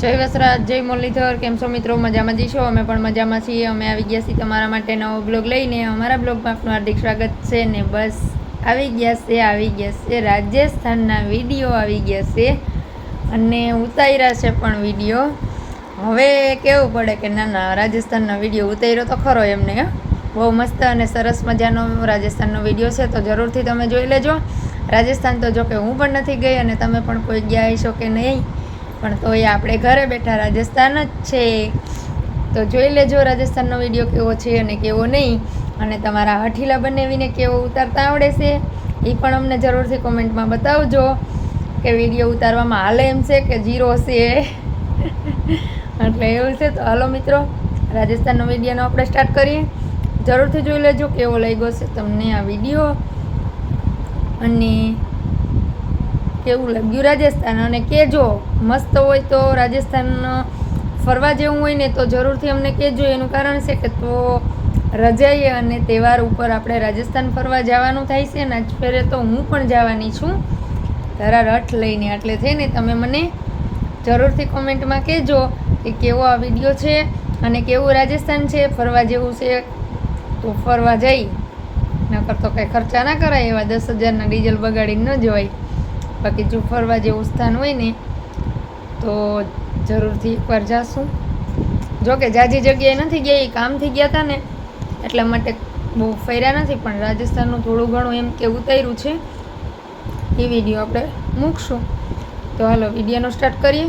જય વસરાજ, જય મુરલીધર, કેમ છો મિત્રો? મજામાં જ છો? અમે પણ મજામાં છીએ. અમે આવી ગયા છીએ તમારા માટે નવો બ્લોગ લઈને. અમારા બ્લોગમાં આપનું હાર્દિક સ્વાગત છે ને બસ આવી ગયા છે, આવી ગયા છે. રાજસ્થાનના વીડિયો આવી ગયા છે અને ઉતાર્યા છે પણ વીડિયો. હવે કેવું પડે કે ના ના, રાજસ્થાનનો વીડિયો ઉતાર્યો તો ખરો એમને. બહુ મસ્ત અને સરસ મજાનો રાજસ્થાનનો વીડિયો છે, તો જરૂરથી તમે જોઈ લેજો. રાજસ્થાન તો જો કે હું પણ નથી ગઈ અને તમે પણ કોઈ ગયા હશો કે નહીં પણ તોય આપણે ઘરે બેઠા રાજસ્થાન જ છે. તો જોઈ લેજો રાજસ્થાનનો વીડિયો કેવો છે અને કેવો નહીં. અને તમારા હઠીલા બનાવીને કેવો ઉતારતા આવડે છે, એ પણ અમને જરૂરથી કોમેન્ટમાં બતાવજો કે વીડિયો ઉતારવામાં હાલે એમ છે કે જીરો છે. એટલે એવું છે. તો હાલો મિત્રો, રાજસ્થાનનો વિડીયોનો આપણે સ્ટાર્ટ કરીએ. જરૂરથી જોઈ લેજો કેવો લાગ્યો છે તમને આ વીડિયો. અને કેવું લાગ્યું રાજસ્થાન? અને કહેજો મસ્ત હોય તો રાજસ્થાન ફરવા જેવું હોય ને તો જરૂરથી અમને કહેજો. એનું કારણ છે કે તો રજાઈએ અને તહેવાર ઉપર આપણે રાજસ્થાન ફરવા જવાનું થાય છે ને, આજ ફેરે તો હું પણ જવાની છું. તારા રથ લઈને. એટલે થઈને તમે મને જરૂરથી કોમેન્ટમાં કહેજો કે કેવો આ વીડિયો છે અને કેવું રાજસ્થાન છે. ફરવા જેવું છે તો ફરવા જઈ. નકર તો કંઈ ખર્ચા ના કરાય એવા દસ હજારના ડીઝલ બગાડીને ન જવાય. બાકી જો ફરવા જેવું સ્થાન હોય ને, તો જરૂરથી એકવાર જાશું. જોકે જાજી જગ્યાએ નથી ગયા, એ કામથી ગયા હતા ને, એટલા માટે બહુ ફર્યા નથી, પણ રાજસ્થાનનું થોડું ઘણું એમ કે ઉતાર્યું છે. એ વીડિયો આપણે મૂકશું. તો હાલો, વિડીયોનો સ્ટાર્ટ કરીએ.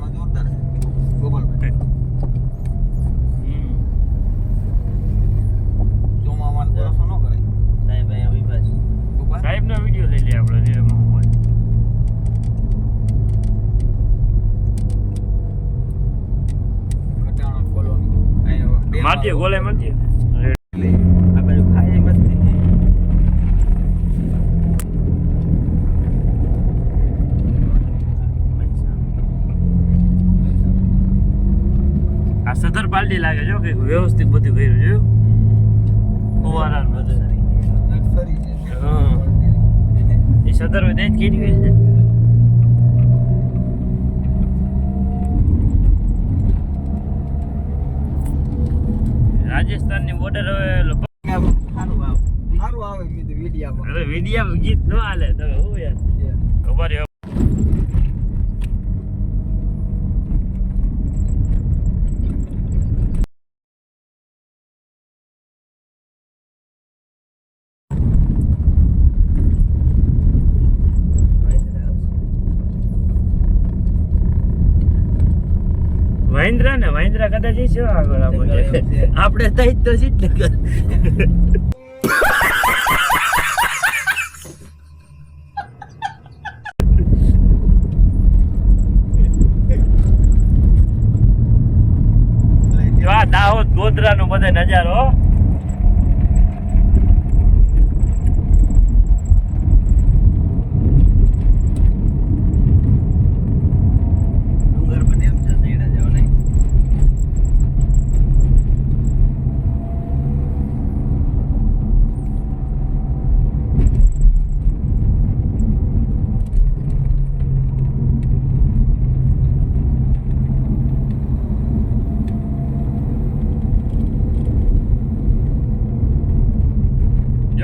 പറഞ്ഞോണ്ടാണ് વ્યવસ્થિત બધું કર્યું જોયું ફુવારા બધું. હા. એ સદર ત્યાં જ કર્યું છે. રાજસ્થાનની બોર્ડર હવે લગભગ. વિડીયા ગીત ન હાલે. તમે હું યાર ખબર છે મહિન્દ્રા ને મહિન્દ્રા કદાચ છે. આગળ આપણે આપણે થઈ તો સીટ નગર. જો આ દાહોદ બધે નજારો હો. ડુંગર પર એમ છે સૈડા જાવ નહીં જો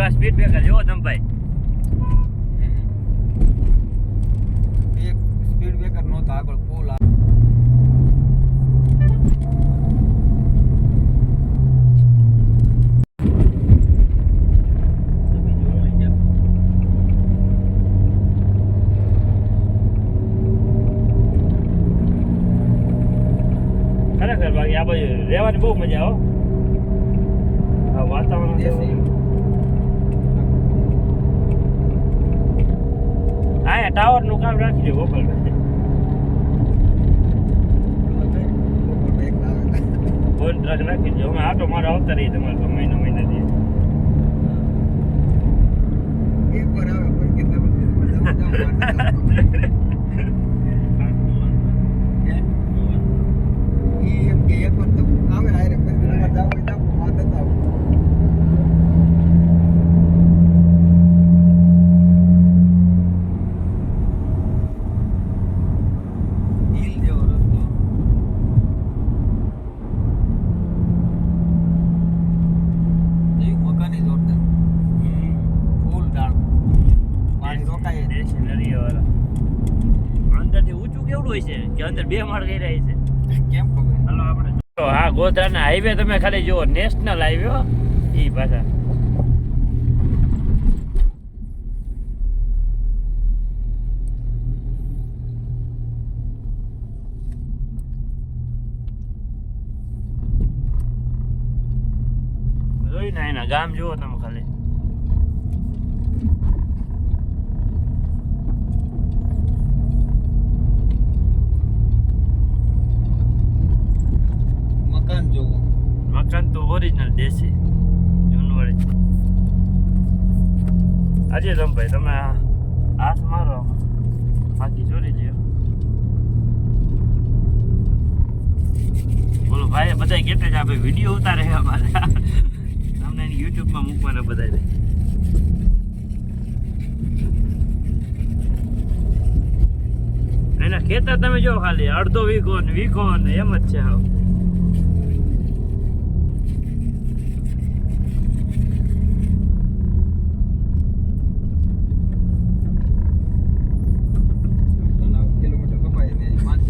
આ સ્પીડ બ્રેકર જોવો તમે ભાઈ. એક સ્પીડ બ્રેકર નહોતો આગળ પુલ ખરેખર બાકી આ બાજુ રહેવાની બહુ મજા આવો આ વાતાવરણ દેશી હા કામ રાખી દે ગોપાલ ફોન ટ્રક નાખી દો. અમે આટો મારો આવતા રહીએ તમારે તો મહિના મહિના દે એક વાર આવે પણ કે તમે જાઓ, જાઓ, જાઓ. ઈ એમ કે એક વાર તો આવે હારે પછી તમારે જાવું હોય જાઓ, વાંધો ન આવે. હિલ જેવો રસ્તો જેવી મકાની જોરદાર ફૂલ ડાળ પાણી રોકાય જ નહીં. દેશી નરીઓ વાળા હોય છે કે અંદર બે માળ ગઈ રહી છે. કેમ ખબર હાલો આપણે. હા ગોધરાના હાઈવે તમે ખાલી જુઓ નેશનલ હાઈવે એ પાછા. ને એના ગામ જુઓ તમે ખાલી મકાન જોવો મકાન તો ઓરિજિનલ દેશી જૂનવાળી આજે રમભાઈ તમે હાથ મારો. બાકી ચોરી લ્યો બોલો ભાઈ બધા કેટલે છે આપણે વીડિયો ઉતારે છે અમારે. તમને એની યુટ્યુબમાં મૂકવાના બધા એના ખેતર તમે જો ખાલી અડધો વીઘો ને વીઘો ને એમ જ છે હાવ કિલોમીટર કપાય ને પાંચ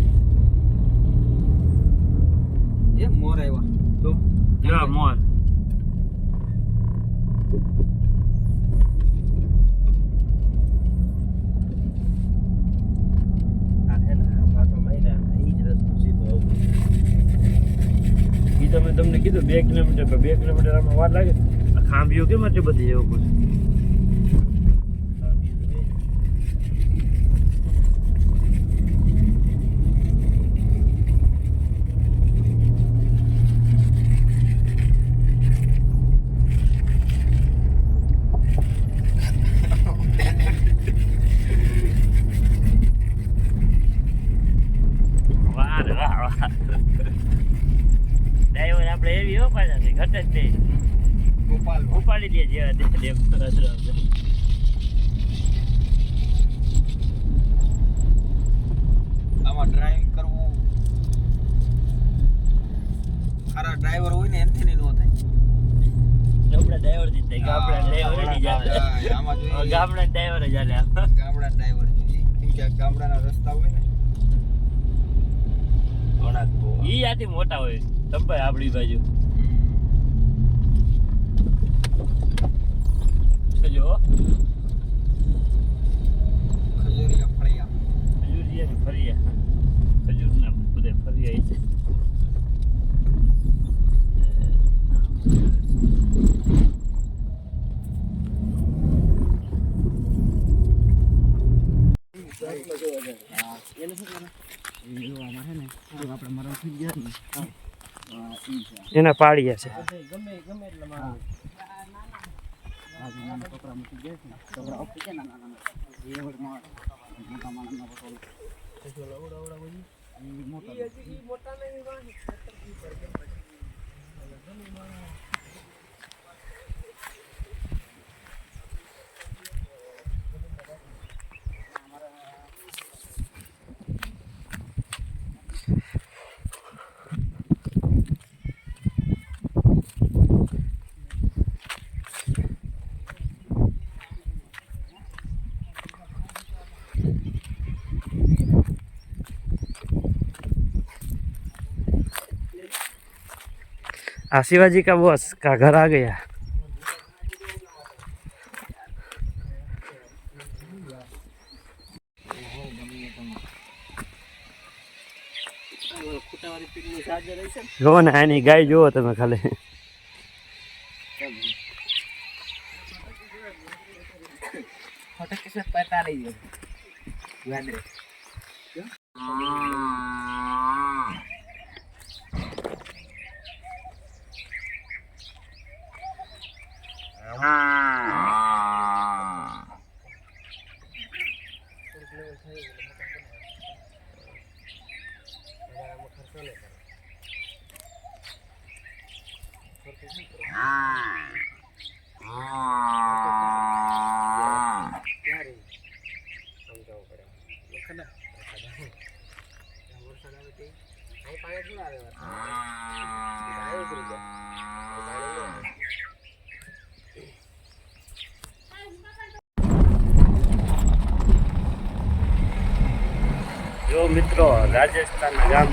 એ મોર આવ્યા તો આવતો ઈ તમે તમને કીધું બે કિલોમીટર બે કિલોમીટર આમાં વાર લાગે ખાંભીઓ કેમ આટલી બધી એવું બધું ડ્રાઈવર આપણે એવી હો પાછા ઘટ જ નહીં. ગોપાલ ઉપાડી દે જેવા દે આપણે. આમાં ડ્રાઇવિંગ કરવું ખરા ડ્રાઈવર હોય ને એનથી નહીં નો થાય. ગામડા ડ્રાઈવર જ થાય ગામડા ડ્રાઈવર જ જાય આમાં જોઈએ. ગામડા ડ્રાઈવર જ હાલે ગામડા ડ્રાઈવર જોઈએ. ગામડાના રસ્તા હોય ને આવે. ઈ આથી મોટા હોય. તંબાઈ આપણી બાજુ. જો ખજૂરિયા ફળિયા ખજૂરિયા ને ફરિયા ખજૂરના બધા ફરિયા ઈ છે એના પાળિયા છે. ગમે ગમે એટલે માં આ शिवाजी का बॉस का घर आ गया ખૂટાવાળી પીકનું ચાર્જર હશે ને જુઓ ને આની ગાય જુઓ તમે ખાલી ફટક કે પતા લઈ ગયો યાદ રહે જો મિત્રો રાજસ્થાનના ગામ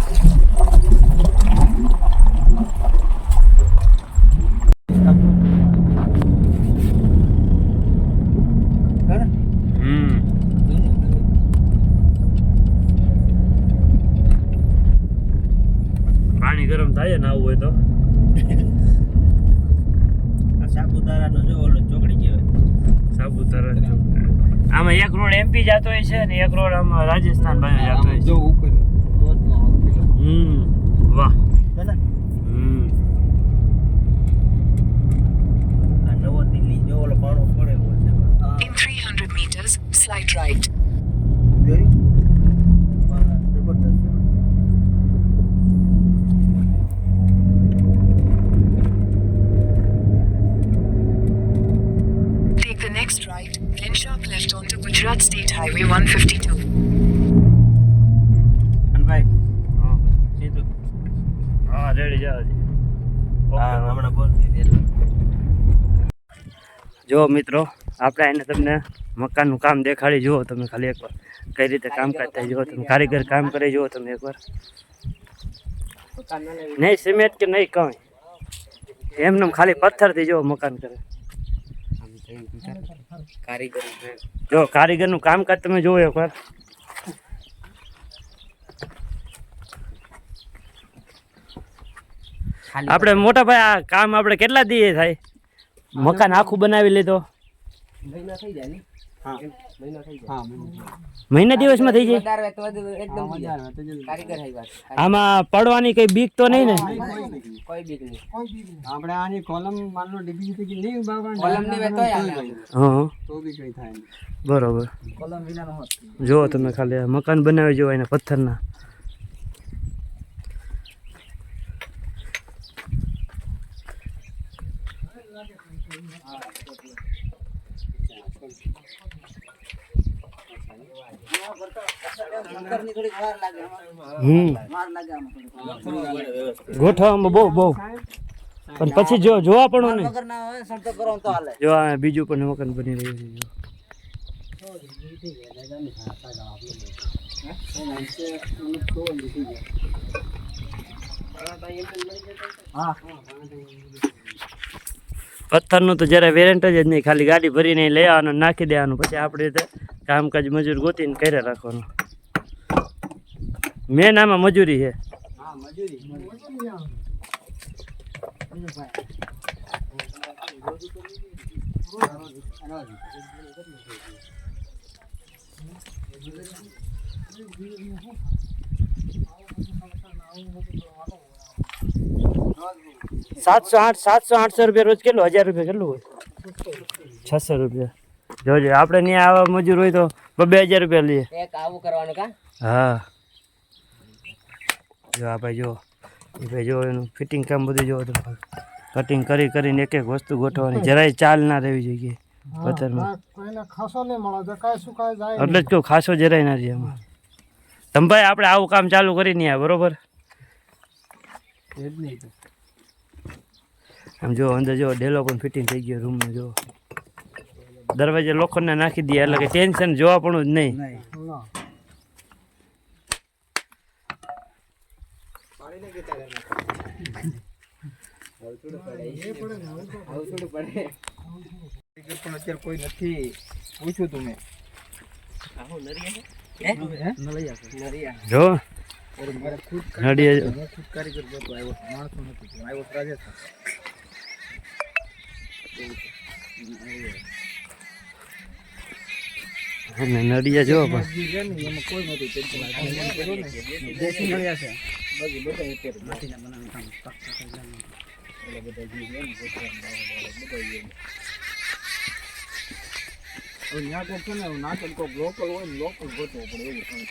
હમ પાણી ગરમ થાય ને આવું હોય તો આ સાપુતારાનો જો ઓલો ચોકડી કહેવાય સાપુતારા જ આમાં એક રોડ એમપી જતો હોય છે ને એક રોડ આમાં રાજસ્થાન બાજુ જતો હોય જો છે ઉપર ટોચમાં hospital. હમ વાહ હે ને હમ આ નવો દિલ્હી જો ઓલો પાણો પડે એવો છે હા, In 300 meters, slight right. જોયું વાહ, જબરદસ્ત છે. Take the next right, then sharp left onto Gujarat State Highway 152. અને ભાઈ હા. સીધું. હા રેડી જાવ હા હમણાં બોલ જો મિત્રો આપણે એને તમને મકાનનું કામ દેખાડી જુઓ તમે ખાલી એકવાર. કઈ રીતે કામ કરતા જુઓ તમે. કારીગર કામ કરે જુઓ તમે એકવાર. નહીં સિમેન્ટ કે નહીં કંઈ. એમને ખાલી પથ્થરથી જુઓ મકાન કરે. કારીગરી જો, કારીગરનું કામકાજ તમે જુઓ એકવાર આપણે મોટા ભાઈ, આ કામ આપણે કેટલા દઈએ થાય મકાન આખું બનાવી લીધો થઈ જાય ને. મહિનો હા. મહિનો મહિના દિવસમાં થઈ જાય. આમાં પડવાની કઈ બીક તો નહીં ને? કોઈ બીક નહીં. આપણે આની કોલમ માનો ડીબી કે નહીં બાબા કોલમની વેતો હા તો બી કઈ થાય બરોબર. કોલમ વિના નો જુઓ તમે ખાલી મકાન બનાવી જુઓ એના પથ્થરના. હમ. ગોઠવવામાં બહુ બહુ. પણ પછી જો, જોવા પણ ને જો, આ બીજું પણ મકાન બની રહ્યું છે, જો. પથ્થરનું તો જરા વેરેન્ટ જ નહીં. ખાલી ગાડી ભરીને લઈ આવવાનું, નાખી દેવાનું. પછી આપણે રીતે કામકાજ મજૂર ગોતીને કર્યા રાખવાનું. મેન આમાં મજૂરી છે. Thank મજૂરી સાતસો આઠ સાતસો આઠસો રૂપિયા રોજ કેટલું? હજાર રૂપિયા કેટલું હોય? છસો રૂપિયા. જોજો આપણે ત્યાં આવા મજૂર હોય તો બે હજાર રૂપિયા લઈએ. આવું કરવાનું કા? હા. જો આ ભાઈ જો એ ભાઈ જો એનું ફિટિંગ કામ બધું જોવો તો કટિંગ કરી કરીને એક એક વસ્તુ ગોઠવવાની. જરાય ચાલ ના રહેવી જોઈએ પથ્થરમાં. એટલે જ કહું ખાસો જરાય ના રહે એમાં. તમે ભાઈ આપણે આવું કામ ચાલુ કરી નહીં બરોબર આમ જો અંદર જો ડેલો પણ ફિટિંગ થઈ ગયો રૂમમાં જો. દરવાજે લોખંડને નાખી દે એટલે કે ટેન્શન જોવા પણ જ નહીં. કારીગર પણ અત્યારે કોઈ નથી. પૂછ્યું તું મેં જો. મારે ખુદ નડીએ હું ખુદ કારીગર ગોતો આવ્યો છું. માણસો નથી તો આવ્યો તો રાજસ્થાન. અને નડિયા જો પણ. જો આ દમભાઈ પથ્થર જો કેવી રીતે દિવાલ છે બાકી બધા અત્યારે માટીના બનાવવાનું કામ ટક ટક જ જાણે. ઓલા બધા જે છે ને, ગોઠવણ વાળા બધા એ. હવે ન્યા કોક છે ને નાટક કોક લોકલ હોય ને લોકલ ગોતવો પડે એવું થાય.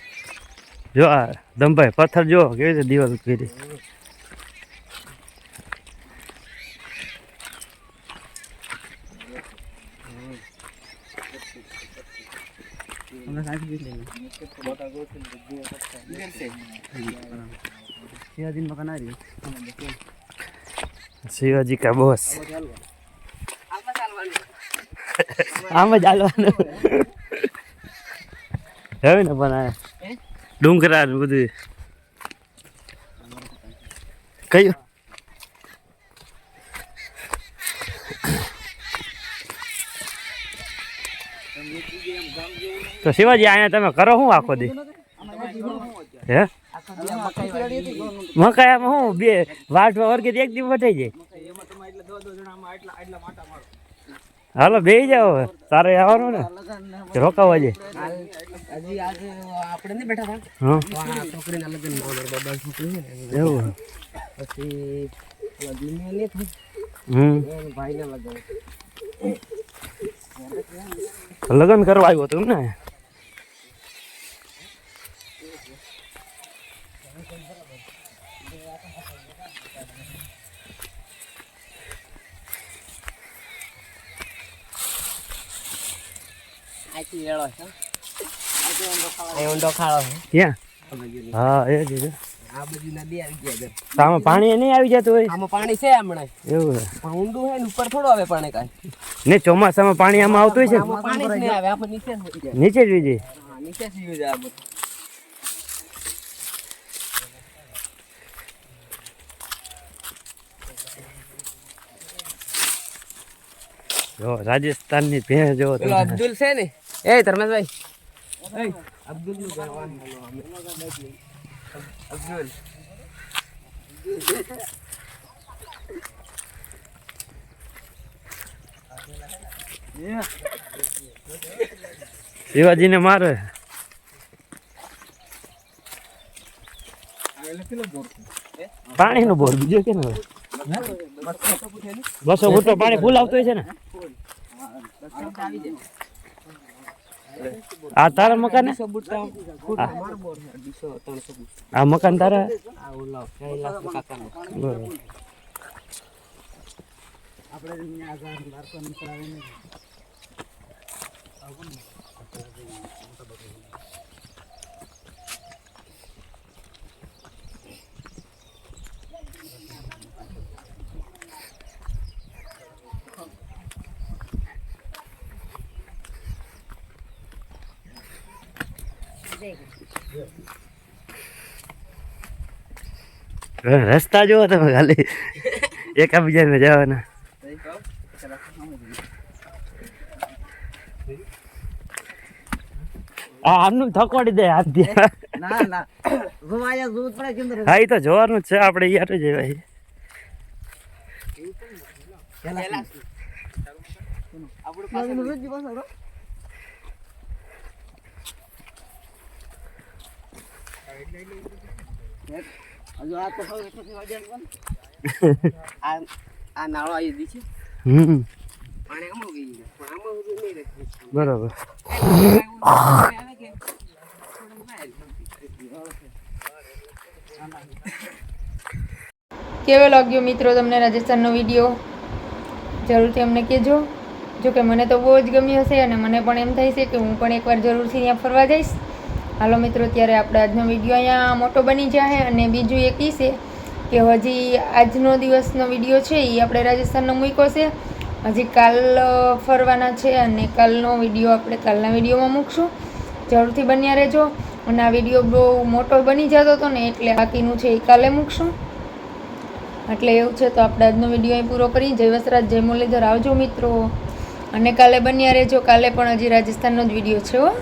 જો આ દમભાઈ પથ્થર જો કેવી રીતે દિવાલ કરી શિવાજી કા બોસ. આમ જ હાલવાનું. હવે ને પણ ડુંગરા બધું. કયું? તો શિવાજી અહીંયા તમે કરો શું આખો દી? હે? મકાઈ આમાં શું, બે વાટવા વર્ગે એક દી વટાઈ જાય. હાલો, બે જાઓ તારે આવવાનું ને? રોકાવા છે આપણે નહીં લગ્ન એવું પછી લગ્ન કરવા આવ્યો હતો ને આથી છે એ ઊંડો ખાડો છે ક્યાં? હા એ જ આ બધી નદી આવી ગયા છે. આમાં પાણી નહીં આવી જતું હોય? આમાં પાણી છે હમણાં. એવું પણ ઊંડું છે ને ઉપર થોડું આવે પાણી કાંઈ. ને ચોમાસામાં પાણી આમાં આવતું છે? પાણી જ નહીં આવે આપણે નીચે જ નીચે જ વિજય નીચે જ વહી આ બધું. જો રાજસ્થાનની ભેંસ જો અબ્દુલ છે ને એ ધર્મેશભાઈ. ભાઈ અબ્દુલનું અબ્દુલ. શિવાજીને મારે. પાણીનો બોર બીજો કે ને બસો ફૂટ પાણી ફૂલ આવતું હોય છે ને? આ તારા મકાન? આ મકાન તારા હે? રસ્તા જોવો તમે ખાલી. એકાબીજાને જવાના. આ આમનું થકવાડી દે હાથ દે. ના ના. ઘુમાયા દૂધ પડે કેમ હા એ તો જોવાનું જ છે. આપણે યાર જ ભાઈ. આપણું રોજ બસ હરો કેવો લાગ્યો મિત્રો તમને રાજસ્થાનનો વીડિયો? જરૂરથી અમને કહેજો. જો કે મને તો બહુ જ ગમ્યું હશે અને મને પણ એમ થાય છે કે હું પણ એકવાર જરૂરથી ત્યાં ફરવા જઈશ. હાલો મિત્રો ત્યારે આપણે આજનો વીડિયો અહીંયા મોટો બની જાય અને બીજું એક એ છે કે હજી આજનો દિવસનો વીડિયો છે એ આપણે રાજસ્થાનનો મૂક્યો છે. હજી કાલ ફરવાના છે અને કાલનો વીડિયો આપણે કાલના વિડીયોમાં મૂકશું. જરૂરથી બન્યા રહેજો. અને આ વીડિયો બહુ મોટો બની જતો હતો ને એટલે બાકીનું છે એ કાલે મૂકશું. એટલે એવું છે, તો આપણે આજનો વીડિયો અહીં પૂરો કરી. જય વસરાજ, જય મુરલીધર. આવજો મિત્રો. અને કાલે બન્યા રહેજો. કાલે પણ હજી રાજસ્થાનનો જ વીડિયો છે, હો.